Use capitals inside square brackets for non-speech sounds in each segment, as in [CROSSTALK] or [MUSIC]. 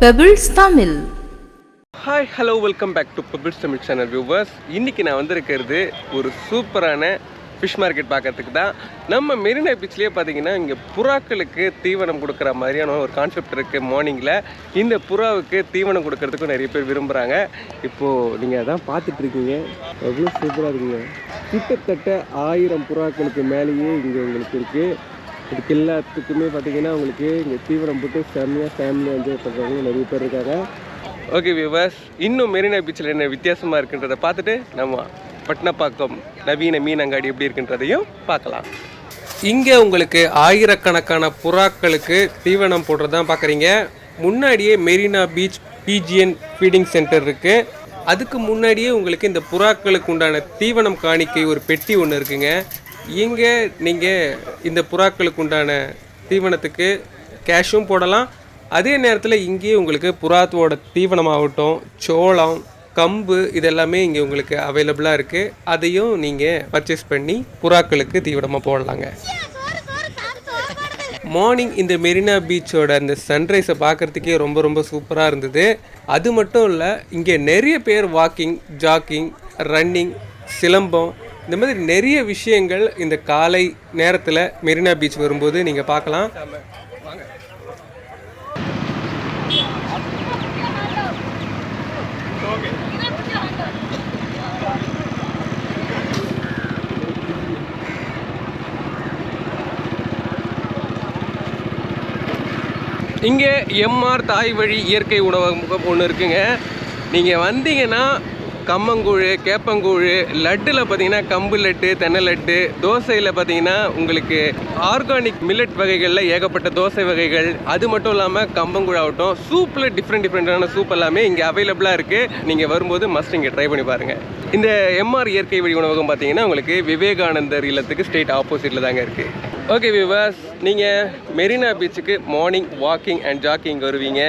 Pebbles Tamil hi hello welcome back to Pebbles Tamil channel viewers இன்றைக்கி நான் வந்திருக்கிறது ஒரு சூப்பரான ஃபிஷ் மார்க்கெட் பார்க்கறதுக்கு தான். நம்ம மெரினா பீச்லேயே பார்த்தீங்கன்னா இங்கே புறாக்களுக்கு தீவனம் கொடுக்குற மாதிரியான ஒரு கான்செப்ட் இருக்குது மார்னிங்கில் இந்த புறாவுக்கு தீவனம் கொடுக்கறதுக்கும் நிறைய பேர் விரும்புகிறாங்க இப்போது நீங்கள் அதான் பார்த்துட்ருக்கீங்க எவ்வளோ சூப்பராக இருக்குங்க. கிட்டத்தட்ட ஆயிரம் புறாக்களுக்கு மேலேயே இங்கே உங்களுக்கு இருக்குது இதுக்கு எல்லாத்துக்குமே பார்த்தீங்கன்னா உங்களுக்கு இங்கே தீவிரம் போட்டு செம்மையாக ஃபேமிலியாக என்ஜாய் பண்ணுறவங்க நிறைய பேர் இருக்காங்க. ஓகே வியூவர்ஸ் இன்னும் மெரினா பீச்சில் என்ன வித்தியாசமாக இருக்குன்றதை பார்த்துட்டு நம்ம பட்னப்பாக்கம் நவீன மீன் அங்காடி எப்படி இருக்குன்றதையும் பார்க்கலாம். இங்கே உங்களுக்கு ஆயிரக்கணக்கான புறாக்களுக்கு தீவனம் போடுறதான் பார்க்குறீங்க. முன்னாடியே Marina beach pigeon feeding centre இருக்குது அதுக்கு முன்னாடியே உங்களுக்கு இந்த புறாக்களுக்கு உண்டான தீவனம் காணிக்கை ஒரு பெட்டி ஒன்று இருக்குங்க. இங்கே நீங்கள் இந்த புறாக்களுக்கு உண்டான தீவனத்துக்கு கேஷும் போடலாம். அதே நேரத்தில் இங்கேயே உங்களுக்கு புறாத்தோட தீவனமாகட்டும் சோளம் கம்பு இதெல்லாமே இங்கே உங்களுக்கு அவைலபிளாக இருக்குது அதையும் நீங்கள் பர்ச்சேஸ் பண்ணி புறாக்களுக்கு தீவனமாக போடலாங்க. மார்னிங் இந்த மெரினா பீச்சோட அந்த சன்ரைஸை பார்க்குறதுக்கே ரொம்ப ரொம்ப சூப்பராக இருந்தது. அது மட்டும் இல்லை இங்கே நிறைய பேர் வாக்கிங் ஜாக்கிங் ரன்னிங் சிலம்பம் இந்த மாதிரி நிறைய விஷயங்கள் இந்த காலை நேரத்தில் மெரினா பீச் வரும்போது நீங்கள் பார்க்கலாம். இங்கே எம்ஆர் தாய் வழி இயற்கை உணவகம் ஒன்று இருக்குங்க. நீங்கள் வந்தீங்கன்னா கம்மங்கூழ் கேப்பங்கூழ் லட்டில் பார்த்தீங்கன்னா கம்பு லட்டு தென்னை லட்டு தோசையில் பார்த்தீங்கன்னா உங்களுக்கு ஆர்கானிக் மில்லட் வகைகளில் ஏகப்பட்ட தோசை வகைகள். அது மட்டும் இல்லாமல் கம்பங்கூழ் ஆகட்டும் சூப்பில் டிஃப்ரெண்ட் டிஃப்ரெண்ட்டான சூப் எல்லாமே இங்கே அவைலபிளாக இருக்குது நீங்கள் வரும்போது மஸ்ட் இங்கே ட்ரை பண்ணி பாருங்கள் இந்த எம்ஆர் இயற்கை வழி உணவகம் பார்த்தீங்கன்னா உங்களுக்கு விவேகானந்தர் இல்லத்துக்கு ஸ்ட்ரெயிட் ஆப்போசிட்டில் தாங்க இருக்குது ஓகே விவாஸ் நீங்கள் மெரினா பீச்சுக்கு மார்னிங் வாக்கிங் அண்ட் ஜாக்கிங் வருவீங்க.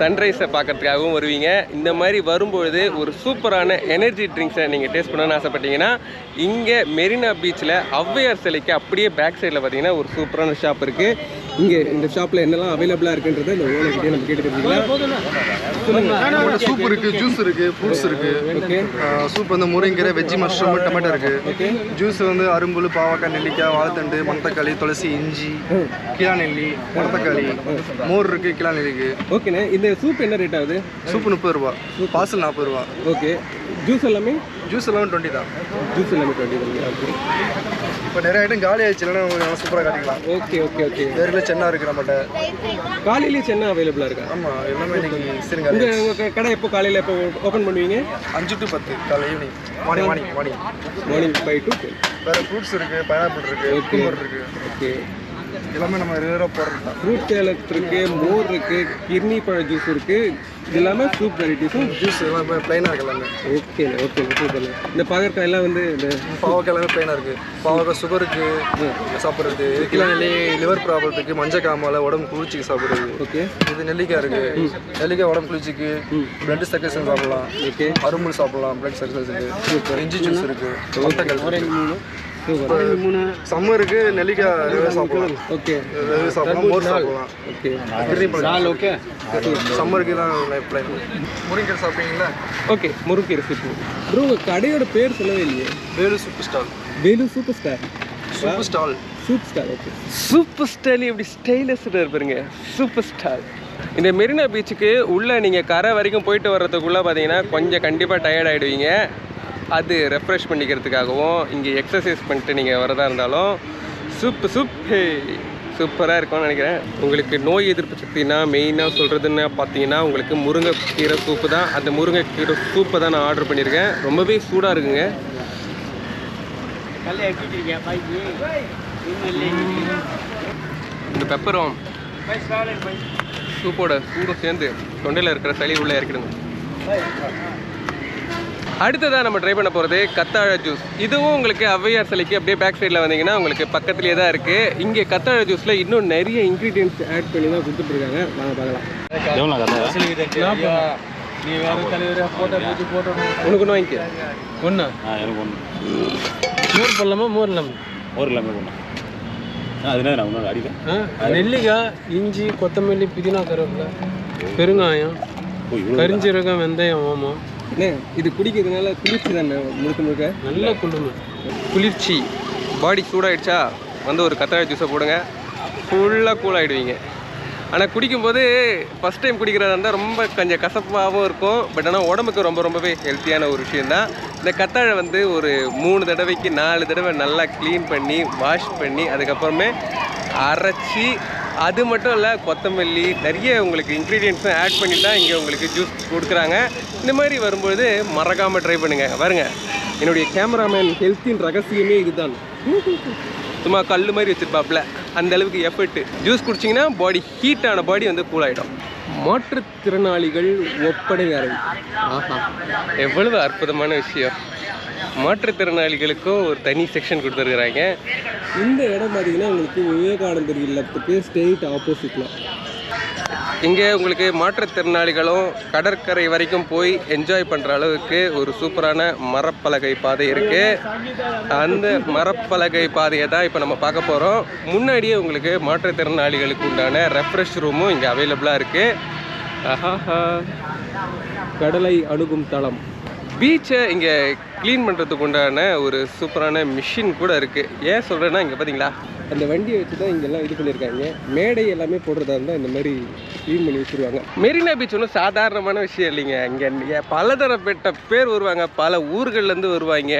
சன்ரைஸை பார்க்கறதுக்காகவும் வருவீங்க. இந்த மாதிரி வரும்பொழுது ஒரு சூப்பரான எனர்ஜி ட்ரிங்க்ஸை நீங்கள் டேஸ்ட் பண்ணணும்னு ஆசைப்பட்டீங்கன்னா இங்கே மெரினா பீச்சில் ஔவையார் சிலைக்கு அப்படியே பேக் சைடில் பார்த்தீங்கன்னா ஒரு சூப்பரான ஷாப் இருக்குது இங்கே இந்த ஷாப்பில் என்னெல்லாம் அவைலபிளாக இருக்குன்றதை இந்த ஓனர்கிட்டே நம்ம கேட்டுக்கிறீங்களா சூப் இருக்கு ஜூஸ் இருக்கு ஃப்ரூட்ஸ் இருக்கு. ஓகே சூப் வந்து முருங்கீரை வெஜ்ஜி மஷ்ரூம் டொமேட்டோ இருக்கு. ஜூஸ் வந்து அரும்புல் பாவக்காய் நெல்லிக்காய் வாழைத்தண்டு மணத்தக்காளி துளசி இஞ்சி கிளா நெல்லி மணத்தக்காளி. மோர் இருக்கு கிளா நெல்லி இருக்கு ஓகேண்ணே இந்த சூப் என்ன ரேட் ஆகுது? சூப் முப்பது ரூபா. பார்சல் நாற்பது ரூபா. ஓகே ஜூஸ் எல்லாமே? ஜூஸ் எல்லாம் டுவெண்ட்டி தான். ஜூஸ் எல்லாமே டுவெண்ட்டி ஓகே இப்போ நிறைய ஐட்டம் காலி ஆயிடுச்சு இல்லைன்னா சூப்பராக காட்டிக்கலாம். ஓகே ஓகே ஓகே வேறு சென்னா இருக்கு நம்மகிட்ட. காலையிலேயே சென்னை அவைலபிளாக இருக்கா? ஆமாம் எல்லாமே இன்னைக்கு சரிங்க உங்கள் உங்கள் கடை எப்போ காலையில் எப்போ ஓப்பன் பண்ணுவீங்க? அஞ்சு டு பத்து காலை evening morning morning morning morning five to வேறு ஃப்ரூட்ஸ் இருக்கு பைனாப்பிள் இருக்கு குக்கும்பர் இருக்கு. ஓகே எல்லாமே நம்ம ரெகுலராக போடுறது தான் ஃப்ரூட் சேலட் இருக்கு மோர் இருக்கு கிர்னி பழ ஜூஸ் இருக்கு. இது எல்லாமே சூப் வெரைட்டிஸும் ஜூஸ் எல்லாமே ப்ளைனாக இருக்கு எல்லாமே. ஓகே ஓகே சூப்பர் இந்த பாகற்காய் எல்லாம் வந்து இந்த பாவக்காய் எல்லாமே பிளைனாக இருக்கு. பாவக்காய் சுகருக்கு சாப்பிட்றது. இதுக்கெல்லாம் நெல்லி லிவர் ப்ராப்ளத்துக்கு மஞ்சள் காமால உடம்பு குளிர்ச்சிக்கு சாப்பிட்றது. ஓகே இது நெல்லிக்காய் இருக்கு. நெல்லிக்காய் உடம்பு குளிர்ச்சிக்கு பிளட் சர்க்குலேஷன் சாப்பிடலாம். ஓகே அரும்புல் சாப்பிடலாம் பிளட் சர்க்குலேஷனுக்கு இஞ்சி ஜூஸ் இருக்கு. மொத்தக்கல் சூப்பர் சம்மருக்கு நெல்லிக்காய் சாப்பிடலாம். ஓகே. சாப்பிடலாம் மோர் சாப்பிடலாம். ஓகே. சம்மருக்கு தான் பிளைன் முருங்கீரை சாப்பிட்டீங்களா? ஓகே முருங்கீரை சூப் ப்ரோ உங்கள் கடையோட பேர் சொல்லவே இல்லையே. Velu super stall Velu super star. Super stall soup star okay. Super star எப்படி ஸ்டைலஸ்டாக இருப்பாருங்க சூப்பர் ஸ்டார். இந்த மெரினா பீச்சுக்கு உள்ளே நீங்கள் கரை வரைக்கும் போயிட்டு வர்றதுக்குள்ளே பார்த்தீங்கன்னா கொஞ்சம் கண்டிப்பாக டயர்ட் ஆகிடுவீங்க அது ரெஃப்ரெஷ் பண்ணிக்கிறதுக்காகவும் இங்கே எக்ஸசைஸ் பண்ணிட்டு நீங்கள் வரதா இருந்தாலும் சூப்பு சூப் சூப்பராக இருக்கும்னு நினைக்கிறேன். உங்களுக்கு நோய் எதிர்ப்பு சக்தினா மெயினாக சொல்கிறதுன்னு பார்த்தீங்கன்னா உங்களுக்கு முருங்கைக்கீரை சூப்பு தான். அந்த முருங்கைக்கீரை சூப்பை தான் நான் ஆர்டர் பண்ணியிருக்கேன். ரொம்பவே சூடாக இருக்குங்க. இந்த பெப்பரும் சூப்போட சூடும் சேர்ந்து தொண்டையில் இருக்கிற சளி உள்ளே இறக்கிடுங்க. அடுத்ததாக நம்ம ட்ரை பண்ண போகிறது கத்தாழ ஜூஸ் இதுவும் உங்களுக்கு ஔவையார் சிலைக்கு அப்படியே பேக் சைடில் வந்தீங்கன்னா உங்களுக்கு பக்கத்துலேயே தான் இருக்குது இங்கே கத்தாழ ஜூஸில் இன்னும் நிறைய இன்க்ரீடியன்ஸ் ஆட் பண்ணி தான் கொடுத்துட்ருக்காங்க வாங்க பார்க்கலாம். உனக்கு ஒன்று வாங்கிக்க. ஒன்று எனக்கு ஒன்று மோர் போடலாமா மோர் இல்லாமல் மோர் இல்லாமல் ஒன்று அதனால நான் இன்னொரு அடியில் ஆ, நெல்லிக்காய் இஞ்சி கொத்தமல்லி புதினா கருவேப்பிலை பெருங்காயம் கரிஞ்சீரகம் வெந்தயம் ஓமம். என்ன இது குடிக்கிறதுனால குளிர்ச்சி தானே முழுக்க முழுக்க? நல்ல குளிர்மை குளிர்ச்சி. பாடி சூடாயிடுச்சா? வந்து ஒரு கத்தாழை ஜூஸை போடுங்க. ஃபுல்லாக கூல் ஆகிடுவீங்க ஆனால் குடிக்கும்போது ஃபஸ்ட் டைம் குடிக்கிறதா இருந்தால் ரொம்ப கொஞ்சம் கசப்பாகவும் இருக்கும். பட் ஆனால் உடம்புக்கு ரொம்ப ரொம்பவே ஹெல்த்தியான ஒரு விஷயந்தான் இந்த கத்தாழை வந்து ஒரு மூணு தடவைக்கு நாலு தடவை நல்லா க்ளீன் பண்ணி வாஷ் பண்ணி அதுக்கப்புறமே அரைச்சி அது மட்டும் இல்லை கொத்தமல்லி நிறைய உங்களுக்கு இன்க்ரீடியன்ஸும் ஆட் பண்ணி தான் இங்கே உங்களுக்கு ஜூஸ் கொடுக்குறாங்க. இந்த மாதிரி வரும்போது மறக்காமல் ட்ரை பண்ணுங்கள் பாருங்க என்னுடைய கேமராமேன் ஹெல்த்தின் ரகசியமே இதுதான். சும்மா கல் மாதிரி வச்சுருப்பாப்புல அந்த அளவுக்கு எஃபர்ட்டு ஜூஸ் குடிச்சிங்கன்னா பாடி ஹீட்டான பாடி வந்து கூல் ஆகிடும் மாற்றுத்திறனாளிகள் ஒப்படை அறை ஆஹா எவ்வளவு அற்புதமான விஷயம். மாற்றுத்திறனாளிகளுக்கும் ஒரு தனி செக்ஷன் கொடுத்துருக்குறாங்க. இந்த இடம் பார்த்தீங்கன்னா உங்களுக்கு விவேகானந்தர் இல்லத்துக்கு ஸ்ட்ரெயிட் ஆப்போசிட்டில் இங்கே உங்களுக்கு மாற்றுத்திறனாளிகளும் கடற்கரை வரைக்கும் போய் என்ஜாய் பண்ணுற அளவுக்கு ஒரு சூப்பரான மரப்பலகை பாதை இருக்குது அந்த மரப்பலகை பாதையை தான் இப்போ நம்ம பார்க்க போகிறோம் முன்னாடியே உங்களுக்கு மாற்றுத்திறனாளிகளுக்கு உண்டான ரெஃப்ரெஷ் ரூமும் இங்கே அவைலபிளாக இருக்குது கடலை அணுகும் தளம். பீச்சை இங்கே க்ளீன் பண்ணுறதுக்கு உண்டான ஒரு சூப்பரான மிஷின் கூட இருக்குது ஏன் சொல்கிறேன்னா இங்கே பார்த்தீங்களா அந்த வண்டியை வச்சு தான் இங்கெல்லாம் இது பண்ணியிருக்காங்க. மேடை எல்லாமே போடுறதா இருந்தால் இந்த மாதிரி க்ளீன் பண்ணி வச்சுருவாங்க. மெரினா பீச் ஒன்றும் சாதாரணமான விஷயம் இல்லைங்க. இங்கே பலதரப்பட்ட பேர் வருவாங்க. பல ஊர்கள்லேருந்து வருவாங்க.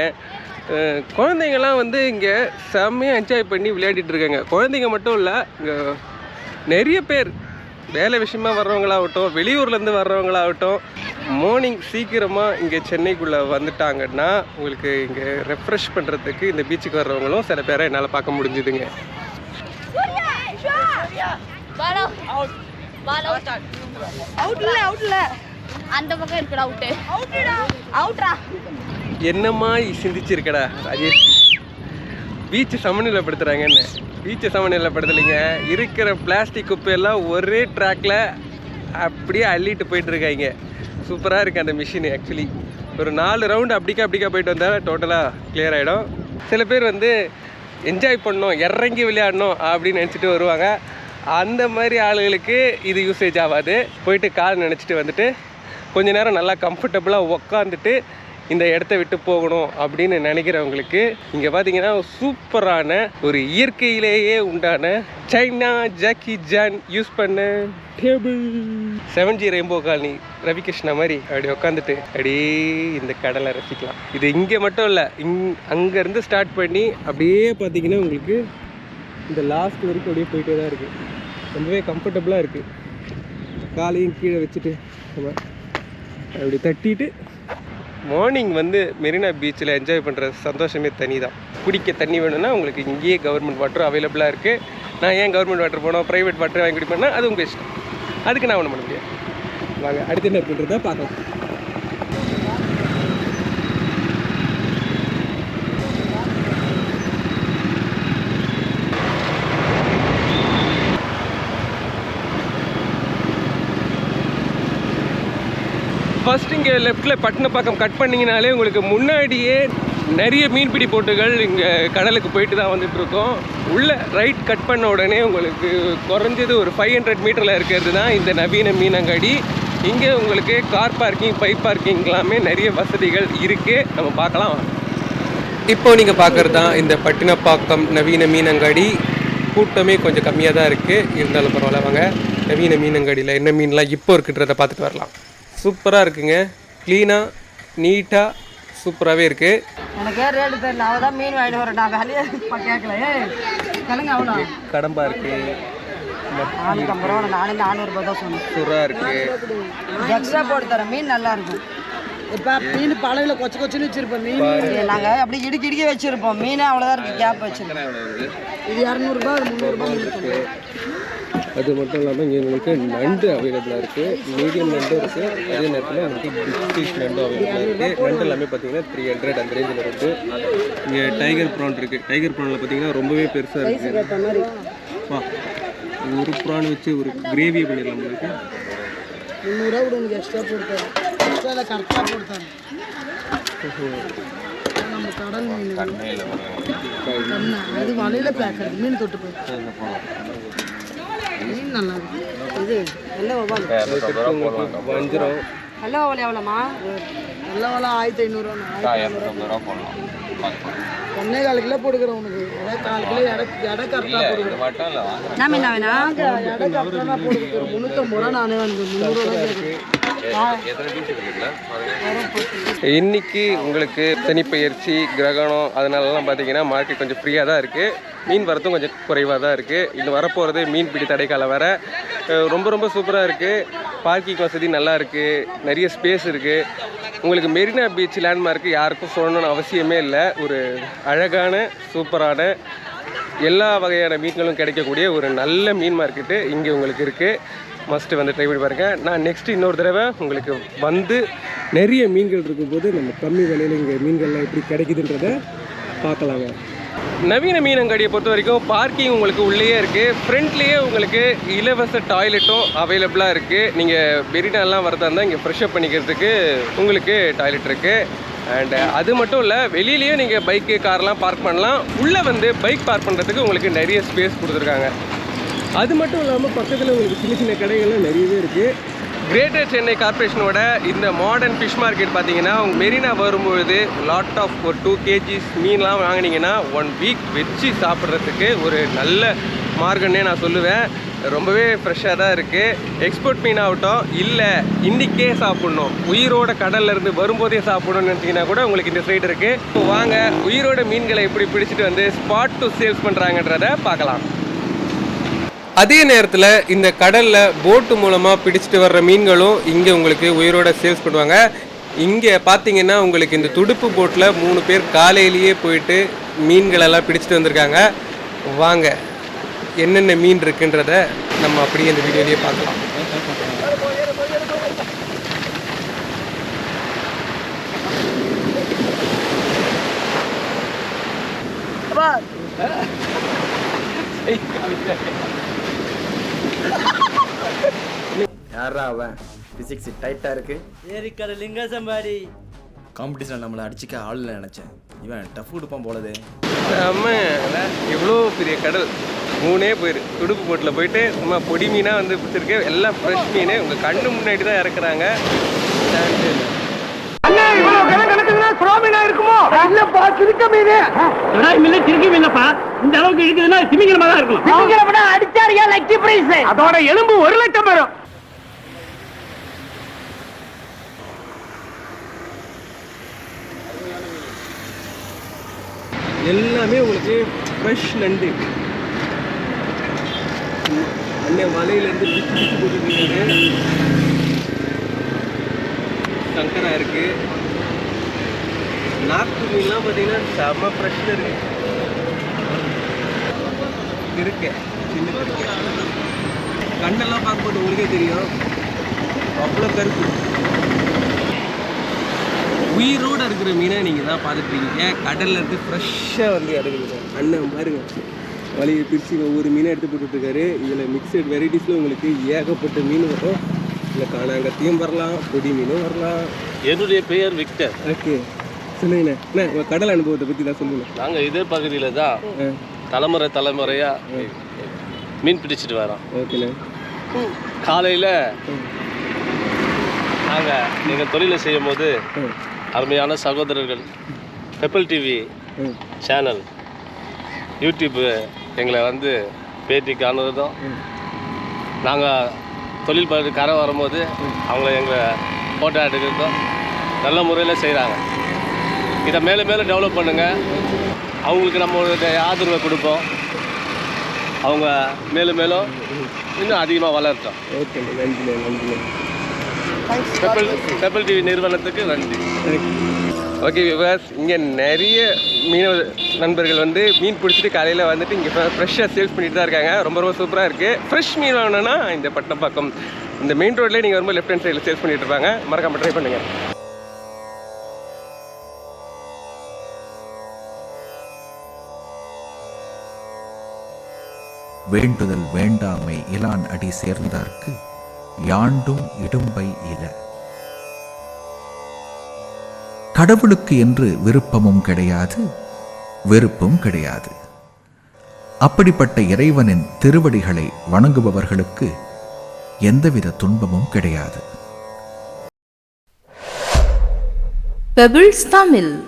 குழந்தைங்கள்லாம் வந்து இங்கே செம்மையாக என்ஜாய் பண்ணி விளையாடிட்டு இருக்காங்க. குழந்தைங்க மட்டும் இல்லை இங்கே நிறைய பேர். வேலை விஷயமா வர்றவங்களாகட்டும் வெளியூர்லேருந்து வர்றவங்களாகட்டும் மார்னிங் சீக்கிரமாக இங்கே சென்னைக்குள்ளே வந்துட்டாங்கன்னா உங்களுக்கு இங்கே ரெஃப்ரெஷ் பண்ணுறதுக்கு இந்த பீச்சுக்கு வர்றவங்களும் சில பேரை என்னால் பார்க்க முடிஞ்சுதுங்க. அந்த பக்கம் இருக்குடா அவுட் அவுட்டா அவுட்ரா என்னம்மா சிந்திச்சிருக்கடா ராஜேஷ்? பீச்சை சமநிலைப்படுத்துகிறாங்கன்னு பீச்சை சமநிலைப்படுத்தலைங்க. இருக்கிற பிளாஸ்டிக் குப்பையெல்லாம் ஒரே ட்ராக்ல அப்படியே அள்ளிட்டு போயிட்டு இருக்காங்க. சூப்பராக இருக்குது அந்த மிஷின் ஆக்சுவலி ஒரு நாலு ரவுண்டு அப்படிக்கா அப்படிக்கா போயிட்டு வந்தால் டோட்டலாக கிளியர் ஆகிடும் சில பேர் வந்து என்ஜாய் பண்ணணும் இறங்கி விளையாடணும் அப்படின்னு நினச்சிட்டு வருவாங்க. அந்த மாதிரி ஆளுகளுக்கு இது யூசேஜ் ஆகாது. போயிட்டு கால் நினச்சிட்டு வந்துட்டு கொஞ்ச நேரம் நல்லா கம்ஃபர்டபுளாக உக்காந்துட்டு இந்த இடத்த விட்டு போகணும் அப்படின்னு நினைக்கிறவங்களுக்கு இங்கே பார்த்தீங்கன்னா சூப்பரான ஒரு இயற்கையிலேயே உண்டான சைனா ஜாக்கி ஜான் யூஸ் பண்ண table. Seven G rainbow colony Ravikrishna மாதிரி அப்படி உட்காந்துட்டு அப்படியே இந்த கடலை ரசிக்கலாம். இது இங்கே மட்டும் இல்லை இங் அங்கேருந்து ஸ்டார்ட் பண்ணி அப்படியே பார்த்தீங்கன்னா உங்களுக்கு இந்த லாஸ்ட் வரைக்கும் அப்படியே போயிட்டே தான் இருக்குது ரொம்பவே கம்ஃபர்டபுளாக இருக்குது காலையும் கீழே வச்சுட்டு நம்ம அப்படி தட்டிட்டு மார்னிங் வந்து மெரினா பீச்சில் என்ஜாய் பண்ணுற சந்தோஷமே தனி தான். குடிக்க தண்ணி வேணும்னா உங்களுக்கு இங்கேயே கவர்மெண்ட் வாட்டர் அவைலபிளாக இருக்குது நான் ஏன் கவர்மெண்ட் வாட்டர் போனோம்? ப்ரைவேட் வாட்டர் வாங்கி குடிப்பேன்னா அது உங்கள் இஷ்டம். அதுக்கு நான் ஒன்றும் பண்ண முடியாது. வாங்க அடுத்து என்ன பண்ணுறதா பார்க்கலாம். லெஃப்டில் லெஃப்ட்டில் பட்டினப்பாக்கம் கட் பண்ணிங்கனாலே உங்களுக்கு முன்னாடியே நிறைய மீன்பிடி போட்டுகள் இங்கே கடலுக்கு போயிட்டு தான் வந்துட்டு இருக்கோம் ரைட் கட் பண்ண உடனே உங்களுக்கு குறைஞ்சது ஒரு ஃபைவ் ஹண்ட்ரட் மீட்டரில் இருக்கிறது தான் இந்த நவீன மீனங்காடி. இங்கே உங்களுக்கு கார் பார்க்கிங் பைப் பார்க்கிங் எல்லாமே நிறைய வசதிகள் இருக்குது நம்ம பார்க்கலாம். இப்போ நீங்கள் பார்க்குறது தான் இந்த பட்டினப்பாக்கம் நவீன மீனங்காடி. கூட்டமே கொஞ்சம் கம்மியாக தான் இருக்குது இருந்தாலும் பரவாயில்ல வாங்க. நவீன மீனங்காடியில் என்ன மீன்லாம் இப்போ இருக்குன்றதை பார்த்துட்டு வரலாம். சூப்பராக இருக்குங்க. க்ளீனாக நீட்டாக சூப்பராகவே இருக்குது எனக்கே ரேட்டு தெரியல? அவள் தான் மீன் வாங்கிட்டு வரேன் நான் வேலையே இப்போ கேட்கல ஏய் கிழங்கு அவ்வளோ. கடம்பா இருக்குது நானூற்றம்பது ரூபா நானே நானூறுபா தான் சொன்னேன். சுறா இருக்குது எக்ஸ்ட்ரா போட்டு தரேன். மீன் நல்லா இருக்கும். இப்போ மீன் பழகுல கொச்சு கொச்சுன்னு வச்சிருப்போம் மீன். நாங்கள் அப்படி இடுக்கி இடுக்கி வச்சிருப்போம். மீன் அவ்வளோதான் இருக்கு கேப் வச்சிருக்கோம் இது இரநூறுபா முந்நூறுபா அது மட்டும் இல்லாமல் இங்கே உங்களுக்கு நண்டு அவைலபிளாக இருக்குது மீடியம் நண்டு இருக்குது அதே நேரத்தில் உங்களுக்கு பிக் ஃபிஷ் நண்டு அவைலபிளாக இருக்குது நண்டு எல்லாமே பார்த்தீங்கன்னா த்ரீ ஹண்ட்ரட் அந்த ரேஞ்சில் இருக்குது இங்கே டைகர் ப்ரான் இருக்குது டைகர் ப்ரானில் பார்த்தீங்கன்னா ரொம்பவே பெருசாக இருக்குது வா. ஒரு ப்ரான் வச்சு ஒரு கிரேவி பண்ணிடலாம் உங்களுக்கு. முந்நூறுரூவா கூட உனக்கு எக்ஸ்ட்ரா போட்டு எக்ஸ்ட்ரா கரெக்டாக போட்டு நம்ம கடல் மீன். கண்ணா. அது வலையில பேக்கிறது மீன் தொட்டு போய் மீன் நல்லா இருக்கு இது வெள்ளை வவால் வஞ்சிரம். வெள்ளை வவால் எவ்வளோமா வெள்ளை ஆயிரத்தி ஒன்னே கால் கிலோ போட்டுக்கிறேன் உனக்கு. அதான் கால் கிலோ எடை எடை கரெக்டாக போட்டுக்கிறேன். வேணா? எடை கரெக்டாக போட்டுக்கிறேன். முந்நூற்றம்பது ரூபா நானே எனக்கு முந்நூறுவா கேட்குறேன். இன்னைக்கு உங்களுக்கு சனிப்பெயர்ச்சி கிரகணம் அதனாலலாம் பார்த்தீங்கன்னா மார்க்கெட் கொஞ்சம் ஃப்ரீயாக தான் இருக்குது மீன் வரத்தும் கொஞ்சம் குறைவாக தான் இருக்குது இன்னும் வரப்போகிறது மீன் பிடி தடைக்காலம் வேற அஹ் ரொம்ப ரொம்ப சூப்பராக இருக்குது பார்க்கிங் வசதி நல்லா இருக்குது நிறைய ஸ்பேஸ் இருக்குது உங்களுக்கு மெரினா பீச் லேண்ட்மார்க்கு யாருக்கும் சொல்லணும்னு அவசியமே இல்லை. ஒரு அழகான சூப்பரான எல்லா வகையான மீன்களும் கிடைக்கக்கூடிய ஒரு நல்ல மீன் மார்க்கெட்டு இங்கே உங்களுக்கு இருக்குது மஸ்ட்டு வந்து ட்ரை பண்ணி பாருங்கள் நான் நெக்ஸ்ட்டு இன்னொரு தடவை உங்களுக்கு வந்து நிறைய மீன்கள் இருக்கும்போது நம்ம கம்மி விலையில் இங்கே மீன்கள்லாம் எப்படி கிடைக்குதுன்றத பார்க்கலாங்க. நவீன மீனங்காடியை பொறுத்த வரைக்கும் பார்க்கிங் உங்களுக்கு உள்ளேயே இருக்குது ஃப்ரண்ட்லேயே உங்களுக்கு இலவச டாய்லெட்டும் அவைலபிளாக இருக்குது நீங்கள் மெரினாலாம் வரதா இருந்தால் இங்கே ஃப்ரெஷ்அப் பண்ணிக்கிறதுக்கு உங்களுக்கு டாய்லெட் இருக்குது அண்ட் அது மட்டும் இல்லை வெளியிலேயே நீங்கள் பைக்கு கார்லாம் பார்க் பண்ணலாம். உள்ளே வந்து பைக் பார்க் பண்ணுறதுக்கு உங்களுக்கு நிறைய ஸ்பேஸ் கொடுத்துருக்காங்க. அது மட்டும் இல்லாமல் பக்கத்தில் உங்களுக்கு சின்ன சின்ன கடைகள்லாம் நிறையவே இருக்குது கிரேட்டர் சென்னை கார்ப்பரேஷனோட இந்த மாடர்ன் ஃபிஷ் மார்க்கெட் பார்த்தீங்கன்னா உங்கள் மெரினா வரும்பொழுது லாட் ஆஃப் ஒரு டூ கேஜிஸ் மீன்லாம் வாங்குனீங்கன்னா ஒன் வீக் வச்சு சாப்பிட்றதுக்கு ஒரு நல்ல மார்க்கன்னே நான் சொல்லுவேன். ரொம்பவே ஃப்ரெஷ்ஷாக தான் இருக்குது எக்ஸ்போர்ட் மீன் ஆகட்டும் இல்லை இன்றைக்கே சாப்பிட்ணும். உயிரோட கடல்லேருந்து வரும்போதே சாப்பிடணும்னு நினச்சிங்கன்னா கூட உங்களுக்கு இந்த சைடு இருக்குது வாங்க உயிரோட மீன்களை எப்படி பிடிச்சிட்டு வந்து ஸ்பாட் டு சேல்ஸ் பண்ணுறாங்கன்றத பார்க்கலாம். அதே நேரத்தில் இந்த கடலில் போட்டு மூலமாக பிடிச்சிட்டு வர்ற மீன்களும் இங்கே உங்களுக்கு உயிரோட சேல்ஸ் பண்ணுவாங்க. இங்கே பார்த்தீங்கன்னா உங்களுக்கு இந்த துடுப்பு போட்டில் மூணு பேர் காலையிலேயே போயிட்டு மீன்களெல்லாம் பிடிச்சிட்டு வந்திருக்காங்க. வாங்க என்னென்ன மீன் இருக்குன்றத நம்ம அப்படியே இந்த வீடியோலேயே பார்க்கலாம். [LAUGHS] யாரா அவன்? பிசிக்ஸ் டைட்டா இருக்கு. ஏரிக்கரை லிங்கசம்பாடி. காம்படிஷன் நம்மளை அடிச்சுக்க ஆள் இல்லை நினைச்சேன். இவன் டஃப் கொடுப்பான் போலதே நம்ம இவ்வளோ பெரிய கடல். மூணே போயிரு. துடுப்பு போட்டில் போயிட்டு சும்மா பொடி மீனாக வந்து பிடிச்சிருக்கு. எல்லாம் ஃப்ரெஷ் மீன். உங்கள் கண்ணு முன்னாடி தான் இறக்குறாங்க. திருக்கி மீனப்பா. இந்த அளவுக்கு இருக்குதுன்னா திமிங்கலமா தான் இருக்கும் திமிங்கலம்னா அடிச்சாரியா லக்கி பிரைஸ் அதோட எலும்பு ஒரு லட்சம் வரும். எல்லாமே உங்களுக்கு ஃப்ரெஷ் நண்டு அண்ணன் வலையிலேருந்து பிச்சு பிச்சு போட்டுருக்காரு சங்கரா இருக்கு. நாக்கு மீன்லாம் பார்த்தீங்கன்னா செம்ம ஃப்ரெஷ்ஷில் இருக்கு. இருக்கு சின்ன இருக்கு கண்ணெல்லாம் பார்க்கும்போது உங்களுக்கே தெரியும். அவ்வளோ கருப்பு. உயிரோட இருக்கிற மீனை நீங்கள் தான் பார்த்துட்டு இருக்கீங்க கடல்ல இருந்து ஃப்ரெஷ்ஷாக வந்து இறங்குது. அண்ணன் பாருங்க. வலையை பிரித்து ஒவ்வொரு மீனை எடுத்து போட்டுட்ருக்காரு. இதில் மிக்சட் வெரைட்டிஸில் உங்களுக்கு ஏகப்பட்ட மீன் வரும். இதில் காணாங்கத்தியும் வரலாம் பொடி மீனும் வரலாம். என்னுடைய பெயர் விக்டர். ஓகே. சொல்லுங்கண்ணே. அண்ணா உங்கள் கடல் அனுபவத்தை பற்றி தான் சொல்லுங்கள் நாங்கள் இதே பகுதியில் தான் தலைமுறை தலைமுறையாக மீன் பிடிச்சிட்டு வரோம். ஓகேண்ணே. காலையில் நாங்கள் எங்கள் தொழிலை செய்யும் போது அருமையான சகோதரர்கள். பெப்பல் டிவி சேனல் யூடியூப்பு எங்களை வந்து பேட்டி காணுறதும் நாங்கள் தொழில் கரை வரும்போது அவங்கள எங்களை ஃபோட்டோ எடுக்கிறதும் நல்ல முறையில் செய்கிறாங்க இதை மேலும் மேலும் டெவலப் பண்ணுங்கள் அவங்களுக்கு நம்மளுடைய ஆதரவை கொடுப்போம். அவங்க மேலும் மேலும் இன்னும் அதிகமாக வளரட்டும். ஓகேண்ணே நன்றிண்ணே நன்றிண்ணே பெப்பல் பெப்பல் டிவி நிறுவனத்துக்கு நன்றி. ஓகே விவாஸ் இங்கே நிறைய மீனவ நண்பர்கள் வந்து மீன் பிடிச்சிட்டு காலையில் வந்துட்டு இங்கே ஃப்ரெஷ்ஷாக சேல்ஸ் பண்ணிட்டு தான் இருக்காங்க. ரொம்ப ரொம்ப சூப்பராக இருக்குது ஃப்ரெஷ் மீன் வாங்கணும்னா இந்த பட்டம்பாக்கம் இந்த மெயின் ரோட்லேயே நீங்கள் ரொம்ப லெஃப்ட் ஹேண்ட் சைடில் சேல்ஸ் பண்ணிட்டு இருப்பாங்க. மறக்காம ட்ரை பண்ணுங்கள் வேண்டுதல் வேண்டாமை இலான் அடி சேர்ந்தார்க்கு. யாண்டும் இடும்பை இல. கடவுளுக்கு என்று விருப்பமும் கிடையாது வெறுப்பும் கிடையாது. அப்படிப்பட்ட இறைவனின் திருவடிகளை வணங்குபவர்களுக்கு எந்தவித துன்பமும் கிடையாது. பெபிள்ஸ் தமிழ்